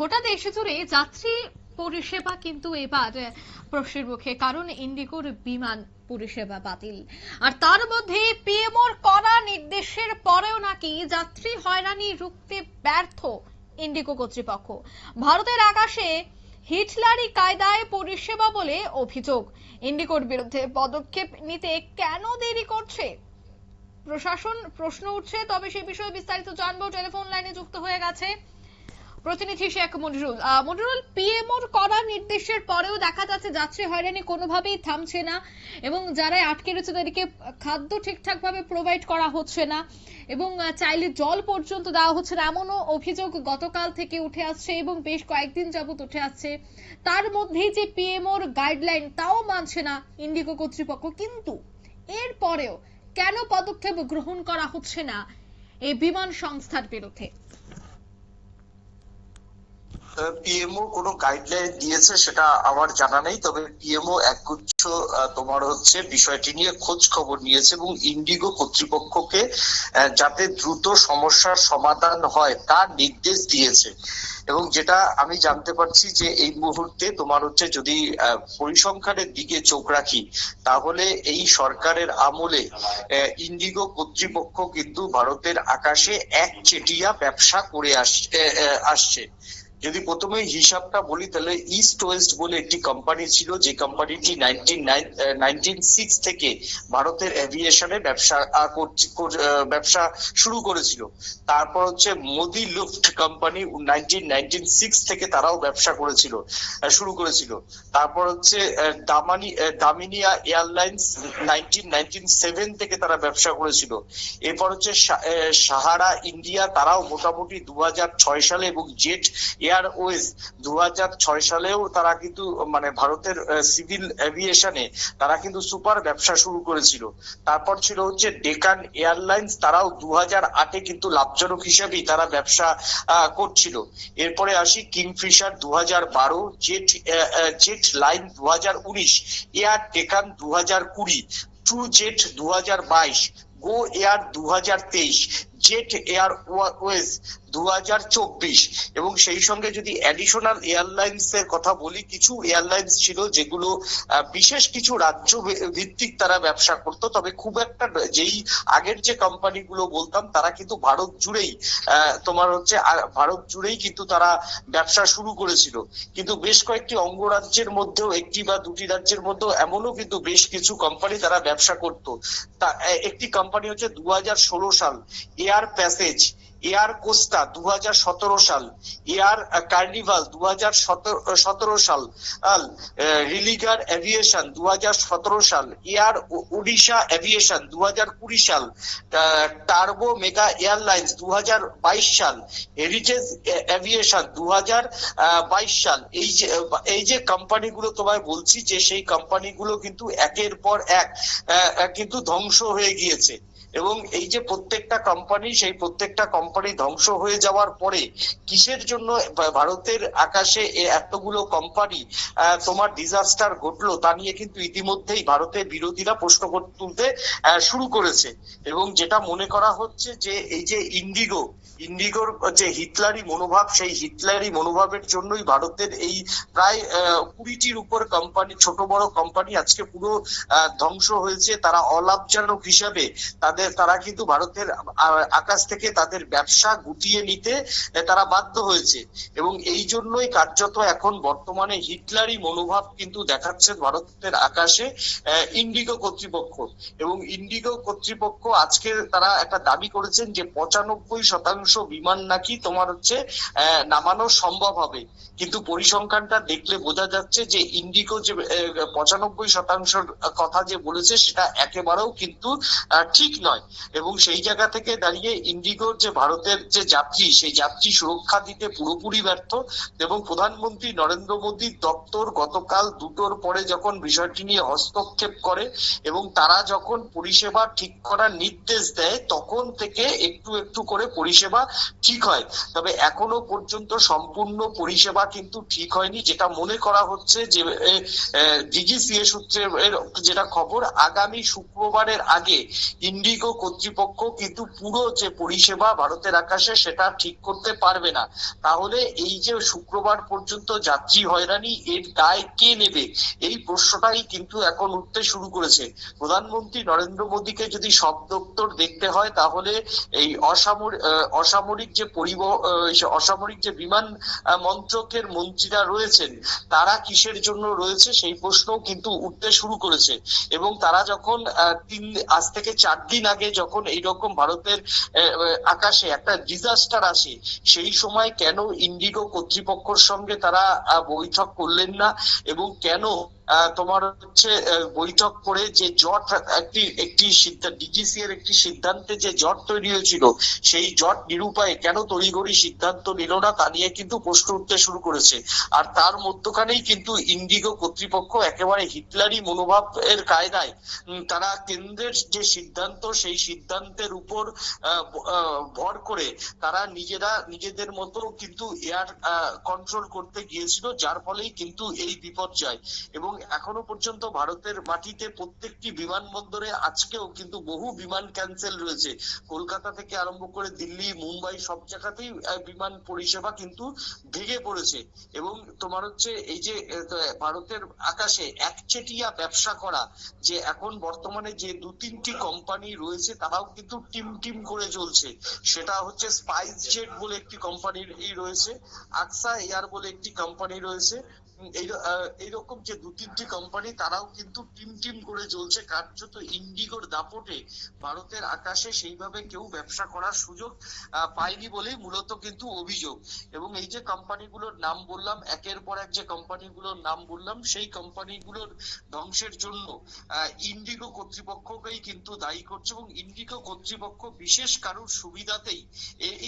গোটা দেশ জুড়ে যাত্রী পরিষেবা কিন্তু এবার প্রশ্নের মুখে, কারণ ইন্ডিগোর বিমান পরিষেবা বাতিল। আর তার মধ্যে পিএমওর করা নির্দেশের পরেও নাকি যাত্রী হয়রানি রুখতে ব্যর্থ ইন্ডিগো কর্তৃপক্ষ। ভারতের আকাশে হিটলারি কায়দায় পরিষেবা বলে অভিযোগ। ইন্ডিগোর বিরুদ্ধে পদক্ষেপ নিতে কেন দেরি করছে? প্রশাসন প্রশ্ন উঠছে, তবে সে বিষয়ে বিস্তারিত জানব। টেলিফোন লাইনে যুক্ত হয়ে গেছে প্রতিনিধি শেখ আহ, মনিরুল পিএমওর করা নির্দেশের পরেও দেখা যাচ্ছে যাত্রী হয়রানি কোনোভাবেই থামছে না এবং যারা আটকে রয়েছে তাদেরকে খাদ্য ঠিকঠাক ভাবে প্রোভাইড করা হচ্ছে না এবং চাইলে জল পর্যন্ত দেওয়া হচ্ছে না এমনও অভিযোগ গতকাল থেকে উঠে আসছে এবং বেশ কয়েকদিন যাবত উঠে আসছে। তার মধ্যেই যে পিএমওর গাইডলাইন তাও মানছে না ইন্ডিগো কর্তৃপক্ষ। কিন্তু এরপরেও কেন পদক্ষেপ গ্রহণ করা হচ্ছে না এই বিমান সংস্থার বিরুদ্ধে? পিএমও কোনো গাইডলাইন দিয়েছে সেটা আমার জানা নেই, তবে পিএমও একগুচ্ছ তোমার হচ্ছে বিষয়টি নিয়ে খোঁজ খবর নিয়েছে এবং ইন্ডিগো কর্তৃপক্ষকে যাতে দ্রুত সমস্যার সমাধান হয় তার নির্দেশ দিয়েছে। এবং যেটা আমি জানতে পারছি যে এই মুহূর্তে তোমার হচ্ছে যদি পরিসংখ্যানের দিকে চোখ রাখি, তাহলে এই সরকারের আমলে ইন্ডিগো কর্তৃপক্ষ কিন্তু ভারতের আকাশে একচেটিয়া ব্যবসা করে আসছে। যদি প্রথমে হিসাবটা বলি, তাহলে ইস্ট ওয়েস্ট বলে একটি কোম্পানি ছিল, যে কোম্পানিটি থেকে ভারতের এভিয়েশনে ব্যবসা ব্যবসা শুরু করেছিল। তারপর হচ্ছে মোদি লুফট কোম্পানি থেকে তারাও ব্যবসা করেছিল শুরু করেছিল। তারপর হচ্ছে Damani Damania airlines nineteen seven থেকে তারা ব্যবসা করেছিল। এরপর হচ্ছে সাহারা, ইন্ডিয়া, তারাও মোটামুটি দু সালে এবং জেট এয়ারওয়েজ দু সালেও তারা কিন্তু মানে ভারতের সিভিল এভিয়েশনে তারা কিন্তু সুপার ব্যবসা শুরু করেছিল। তারপর ছিল হচ্ছে ডেকান এয়ারলাইন্স তারাও দু আটে কিন্তু লাভজনক হিসেবেই তারা ব্যবসা করছিল। এরপরে আসি কিংফিশার দু হাজার বারো জেট জেট লাইন দু হাজার উনিশ এয়ার ডেকান দু হাজার কুড়ি ট্রু জেট দু হাজার বাইশ গো এয়ার দু হাজার তেইশ জেট এয়ার ওয়েজ দু এবং সেই সঙ্গে যদি অ্যাডিশনাল এয়ারলাইন্স এর কথা বলি, কিছু এয়ারলাইন্স ছিল যেগুলো বিশেষ কিছু রাজ্য ভিত্তিক তারা ব্যবসা করতো। তবে খুব একটা যেই আগের যে কোম্পানিগুলো বলতাম, তারা কিন্তু ভারত জুড়েই তোমার হচ্ছে ভারত জুড়েই কিন্তু তারা ব্যবসা শুরু করেছিল। কিন্তু বেশ কয়েকটি অঙ্গরাজ্যের মধ্যেও একটি বা দুটি রাজ্যের মধ্যেও এমনও কিন্তু বেশ কিছু কোম্পানি তারা ব্যবসা করত। তা একটি কোম্পানি হচ্ছে দু হাজার ষোলো সাল। এয়ার প্যাসেজ, এয়ার কোস্টা দু সাল, এয়ার কার্নিভাল দু সতেরো সাল রিলিগার এভিয়েশন দু সাল, এয়ার ওডিশা এভিয়েশন দু হাজার কুড়ি সাল টার্বো মেগা এয়ারলাইন্স দু সাল, হেরিটেজ এভিয়েশন দু সাল। এই যে এই যে কোম্পানিগুলো তোমায় বলছি যে সেই কোম্পানিগুলো কিন্তু একের পর এক কিন্তু ধ্বংস হয়ে গিয়েছে। এবং এই যে প্রত্যেকটা কোম্পানি সেই প্রত্যেকটা কোম্পানি ধ্বংস হয়ে যাওয়ার পরে কিসের জন্য ভারতের আকাশে এতগুলো কোম্পানি তোমার ডিজাস্টার ঘটলো তা নিয়ে কিন্তু ইতিমধ্যেই ভারতের বিরোধীরা প্রশ্ন তুলতে শুরু করেছে। এবং যেটা মনে করা হচ্ছে যে এই যে ইন্ডিগো, ইন্ডিগোর যে হিটলারি মনোভাব, সেই হিটলারি মনোভাবের জন্যই ভারতের এই প্রায় কুড়িটির উপর কোম্পানি ছোট বড় কোম্পানি আজকে পুরো ধ্বংস হয়েছে। তারা অলাভজনক হিসাবে তাদের তারা কিন্তু ভারতের আকাশ থেকে তাদের ব্যবসা গুটিয়ে নিতে তারা বাধ্য হয়েছে। এবং এই জন্যই কার্যত এখন বর্তমানে হিটলারি মনোভাব কিন্তু দেখাচ্ছে ভারতের আকাশে ইন্ডিগো কর্তৃপক্ষ। এবং ইন্ডিগো কর্তৃপক্ষ আজকে তারা একটা দাবি করেছেন যে পঁচানব্বই শতাংশ বিমান নাকি তোমার হচ্ছে নামানো সম্ভব হবে। কিন্তু পরিসংখ্যানটা দেখলে বোঝা যাচ্ছে যে ইন্ডিগো যে পঁচানব্বই শতাংশ কথা যে বলেছে সেটা একেবারেও কিন্তু ঠিক নয়। এবং সেই জায়গা থেকে দাঁড়িয়ে ইন্ডিগোর যে ভারতের যে যাত্রী, সেই যাত্রী সুরক্ষা দিতে পুরোপুরি ব্যর্থ। এবং প্রধানমন্ত্রী নরেন্দ্র মোদীর দপ্তর গতকাল দুটোর পরে যখন বিষয়টি নিয়ে হস্তক্ষেপ করে এবং তারা যখন পরিষেবা ঠিক করার নির্দেশ দেয়, তখন থেকে একটু একটু করে পরিষেবা ঠিক হয়। তবে এখনও পর্যন্ত সম্পূর্ণ পরিষেবা কিন্তু ঠিক হয়নি। যেটা মনে করা হচ্ছে যে ডিজিসিএ সূত্রে যেটা খবর, আগামী শুক্রবারের আগে ইন্ডিগো কর্তৃপক্ষ কিন্তু পুরো যে পরিষেবা ভারতের আকাশে সেটা ঠিক করতে পারবে না। তাহলে এই যে শুক্রবার পর্যন্ত যাত্রী হয়রানি, এর দায় কে নেবে? এই প্রশ্নটাই কিন্তু এখন উঠতে শুরু করেছে। প্রধানমন্ত্রী নরেন্দ্র মোদীকে যদি সব দপ্তর দেখতে হয়, তাহলে এই অসামরিক অসামরিক যে পরিবহন অসামরিক যে বিমান মন্ত্রকের মন্ত্রীরা রয়েছেন, তারা কিসের জন্য রয়েছে সেই প্রশ্নও কিন্তু উঠতে শুরু করেছে। এবং তারা যখন তিন, আজ থেকে চার দিন আগে যখন এইরকম ভারতের আকাশে একটা ডিজাস্টার আসে, সেই সময় কেন ইন্ডিগো কর্তৃপক্ষের সঙ্গে তারা বৈঠক করলেন না? এবং কেন তোমার হচ্ছে বৈঠক করে যে জট একটি একটি সিদ্ধান্ত ডিজিসি এর একটি সিদ্ধান্তে যে জট তৈরি হয়েছিল, সেই জট নিরূপায় কেন তড়িঘড়ি সিদ্ধান্ত নিল না তা নিয়ে কিন্তু প্রশ্ন উঠতে শুরু করেছে। আর তার মধ্যখানেই কিন্তু ইন্ডিগো কর্তৃপক্ষ একেবারে হিটলারি মনোভাব এর কায়দায় তারা কেন্দ্রের যে সিদ্ধান্ত, সেই সিদ্ধান্তের উপর ভর করে তারা নিজেরা, নিজেদের মতো কিন্তু এয়ার কন্ট্রোল করতে গিয়েছিল, যার ফলেই কিন্তু এই বিপর্যয়। এবং এখনও পর্যন্ত ভারতের মাটিতে প্রত্যেকটি বিমানবন্দরে আজকেও কিন্তু বহু বিমান ক্যান্সেল রয়েছে। কলকাতা থেকে আরম্ভ করে দিল্লি, মুম্বাই সব জায়গাতেই বিমান পরিষেবা কিন্তু ভেঙে পড়েছে। এবং তোমার হচ্ছে এই যে ভারতের আকাশে একচেটিয়া ব্যবসা করা, যে এখন বর্তমানে যে দু তিনটি কোম্পানি রয়েছে, তারাও কিন্তু টিম টিম করে চলছে। সেটা হচ্ছে স্পাইস জেট বলে একটি কোম্পানির এই রয়েছে আকসা এয়ার বলে একটি কোম্পানি রয়েছে এইরকম যে দু তিনটি কোম্পানি তারাও কিন্তু টিম টিম করে চলছে কার্যত ইন্ডিগোর দাপটে ভারতের আকাশে সেইভাবে কেউ ব্যবসা করার সুযোগ পায়নি বলেই মূলত কিন্তু অভিযোগ। এবং এই যে কোম্পানিগুলোর নাম বললাম, একের পর এক যে কোম্পানিগুলোর নাম বললাম, সেই কোম্পানিগুলোর ধ্বংসের জন্য ইন্ডিগো কর্তৃপক্ষকেই কিন্তু দায়ী করছে এবং ইন্ডিগো কর্তৃপক্ষ বিশেষ কারোর সুবিধাতেই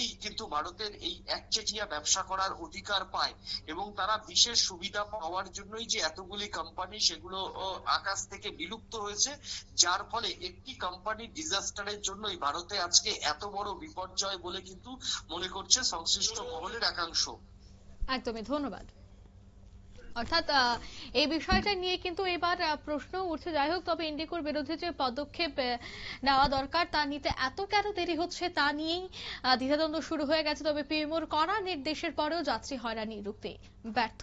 এই কিন্তু ভারতের এই একচেটিয়া ব্যবসা করার অধিকার পায় এবং তারা বিশেষ সুবিধা পাওয়ার জন্যই যে এতগুলি কোম্পানি সেগুলো আকাশ থেকে বিলুপ্ত হয়েছে, যার ফলে একটি কোম্পানির ডিজাস্টারের জন্যই ভারতে আজকে এত বড় বিপর্যয় বলে কিন্তু মনে করছে সংশ্লিষ্ট মহলের একাংশ। একদমই, ধন্যবাদ। অর্থাৎ এই বিষয়টা নিয়ে কিন্তু এবার প্রশ্ন উঠছে। যাই হোক, তবে ইন্ডিকোর বিরুদ্ধে যে পদক্ষেপ নেওয়া দরকার, তা নিতে এত কেন দেরি হচ্ছে তা নিয়েই দ্বিধাদ্বন্দ্ব শুরু হয়ে গেছে। তবে পিএমওর কড়া নির্দেশের পরেও যাত্রী হয়রানি রুখতে ব্যর্থ।